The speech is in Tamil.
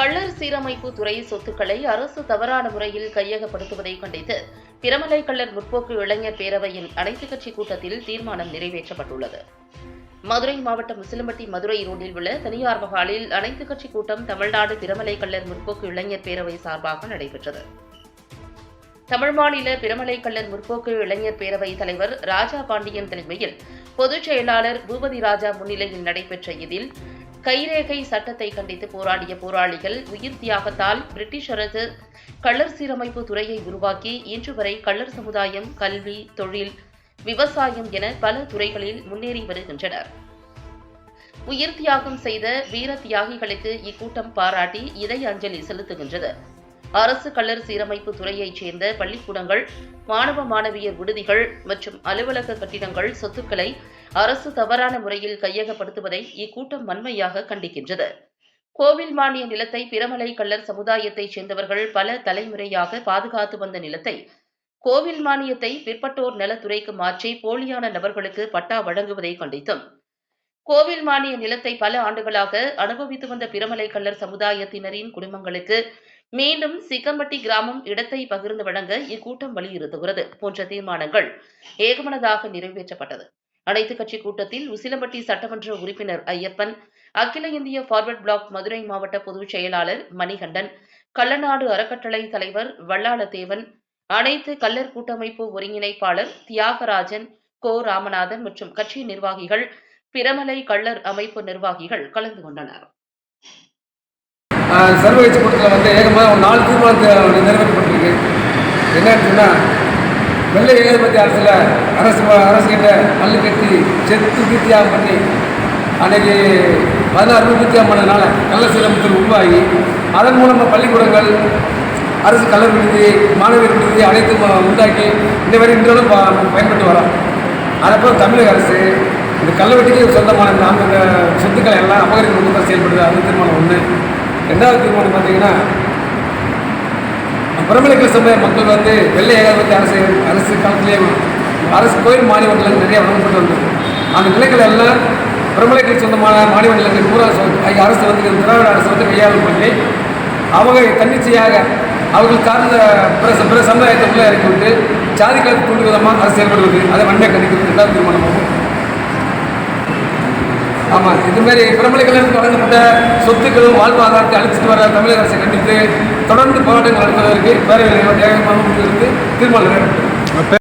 கள்ளர் சீரமைப்பு துறை சொத்துக்களை அரசு தவறான முறையில் கையகப்படுத்துவதை கண்டித்து பிரமலை கள்ளர் முற்போக்கு இளைஞர் பேரவையின் அனைத்துக் கட்சி கூட்டத்தில் தீர்மானம் நிறைவேற்றப்பட்டுள்ளது. மதுரை மாவட்டம் முசிலம்பட்டி மதுரை ரோட்டில் உள்ள தனியார் மகாலில் அனைத்துக் கட்சி கூட்டம் தமிழ்நாடு பிரமலை கள்ளர் முற்போக்கு இளைஞர் பேரவை சார்பாக நடைபெற்றது. தமிழ் மாநில பிரமலை கள்ளர் முற்போக்கு இளைஞர் பேரவை தலைவர் ராஜா பாண்டியன் தலைமையில் பொதுச் செயலாளர் பூபதி ராஜா முன்னிலையில் நடைபெற்ற இதில் கைரேகை சட்டத்தை கண்டித்து போராடிய போராளிகள் உயிர் தியாகத்தால் பிரிட்டிஷ் அரசு கள்ளர் சீரமைப்பு துறையை உருவாக்கி இன்று வரை கள்ளர் சமுதாயம் கல்வி தொழில் விவசாயம் என பல துறைகளில் முன்னேறி வருகின்றனர். உயிர் தியாகம் செய்த வீர தியாகிகளுக்கு இக்கூட்டம் பாராட்டி இதய அஞ்சலி செலுத்துகின்றது. அரசு கல்லர் சீரமைப்பு துறையைச் சேர்ந்த பள்ளிக்கூடங்கள் மாணவ மாணவியர் விடுதிகள் மற்றும் அலுவலக கட்டிடங்கள் சொத்துக்களை அரசு தவறான முறையில் கையகப்படுத்துவதை இக்கூட்டம் வன்மையாக கண்டிக்கின்றது. கோவில் மானிய நிலத்தை பிரமலை கல்லர் சமுதாயத்தைச் சேர்ந்தவர்கள் பல தலைமுறையாக பாதுகாத்து வந்த நிலத்தை கோவில் மானியத்தை பிற்பட்டோர் நலத்துறைக்கு மாற்றி போலியான நபர்களுக்கு பட்டா வழங்குவதை கண்டித்தும். கோவில் மானிய நிலத்தை பல ஆண்டுகளாக அனுபவித்து வந்த பிரமலை கல்லர் சமுதாயத்தினரின் குடும்பங்களுக்கு மீண்டும் சிக்கம்பட்டி கிராமம் இடத்தை பகிர்ந்து வழங்க இக்கூட்டம் வலியுறுத்துகிறது. போன்ற தீர்மானங்கள் ஏகமனதாக நிறைவேற்றப்பட்டது. அனைத்துக் கட்சி கூட்டத்தில் உசிலம்பட்டி சட்டமன்ற உறுப்பினர் ஐயப்பன் அகில இந்திய ஃபார்வர்ட் பிளாக் மதுரை மாவட்ட பொதுச் செயலாளர் மணிகண்டன் கள்ளநாடு அறக்கட்டளை தலைவர் வல்லாளதேவன் அனைத்து கள்ளர் கூட்டமைப்பு ஒருங்கிணைப்பாளர் தியாகராஜன் கோ. ராமநாதன் மற்றும் கட்சி நிர்வாகிகள் பிரமலை கள்ளர் அமைப்பு நிர்வாகிகள் கலந்து கொண்டனர். சர்வகட்சி கூட்டத்தில் வந்து ஏகமாக ஒரு நாலு தீர்மானத்தை நிறைவேற்றப்பட்டிருக்கு. என்னன்னு சொன்னால் வெள்ளை ஏகாதிபத்திய அரசில் அரசு அரசுகிட்ட பல்லு கட்டி செத்து தீர்த்தியாகம் பண்ணி அன்றைக்கி பதினாறு ரூபாய் தீர்த்தியாகம் பண்ணதுனால நல்ல சீரமைத்தல் உருவாகி அதன் மூலமாக பள்ளிக்கூடங்கள் அரசு கலர் விடுதி மாணவர் விடுதி அனைத்தும் உண்டாக்கி இந்த வரை இன்றளவு ப- பயன்பட்டு வரோம். அதப்போ தமிழக அரசு இந்த கல்லவெட்டிக்கு சொந்தமான இந்த சொத்துக்களை எல்லாம் அபகரிக்க செயல்படுது அது தீர்மானம் ஒன்று ரெண்டாவது தீர்மானம் பார்த்தீங்கன்னா பிரபலங்கள் சமய மக்கள் வந்து வெள்ளை ஏகாதிபத்திய அரசு அரசு காலத்திலேயே அரசு கோயில் மாநிலங்கள் நிறைய வழங்கப்பட்டு வந்தது. அந்த நிலைகள் எல்லாம் பிரமலைக்கு சொந்தமான மாநில நிலங்கள் பூரா அரசு வந்து திராவிட அரசு வந்து கையாளம் பண்ணி அவங்க தன்னிச்சையாக அவர்கள் சார்ந்த பிற பிற சமுதாயத்தை உள்ளே இறக்கிவிட்டு தூண்டு விதமாக அரசு செயல்படுவது. அதை வன்மையாக கண்டிக்கிறது ரெண்டாவது தீர்மானமாகும் ஆமாம் இதுமாரி பிரபலங்களுக்கு வழங்கப்பட்ட சொத்துக்களும் வாழ்வாதாரத்தை அழிச்சிட்டு வர தமிழக அரசை கண்டித்து தொடர்ந்து போராட்டங்கள் நடத்துவதற்கு பேரவையில் ஏகமாக முடிவெடுத்து தீர்மானம்